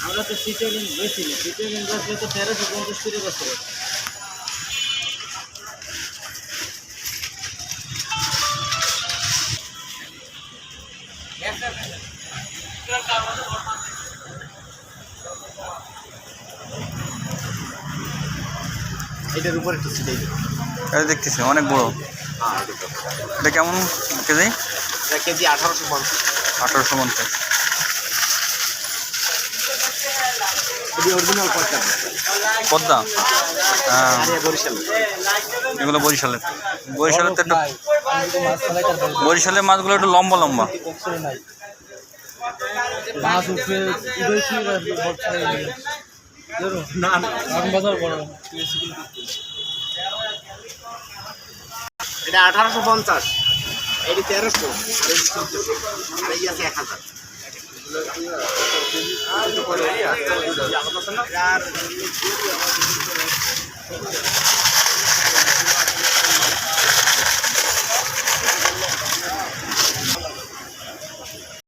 আমরা তো সিটেলিন বেশি না সিটেলিন বসলে তো তেরোশো পঞ্চাশ করে বসতে পারি এটার উপরে একটু এটা দেখতেছি অনেক বড়। হ্যাঁ। এটা কেমন কেজি এটা কেজি আঠারোশো পঞ্চাশ। আঠারোশো পঞ্চাশ। এটি অরিজিনাল পঞ্চাশ পদ্মা? হ্যাঁ। বরিশাল। এগুলো বরিশালের। বরিশালের তো একটু বরিশালের মাছগুলো একটু লম্বা লম্বা। মাছ উঠে উঠেছি না বাজার বড়। এটা আঠারোশো পঞ্চাশ। এটা তেরোশো আর এই চোদ্দশো। আর এক হাজার। আর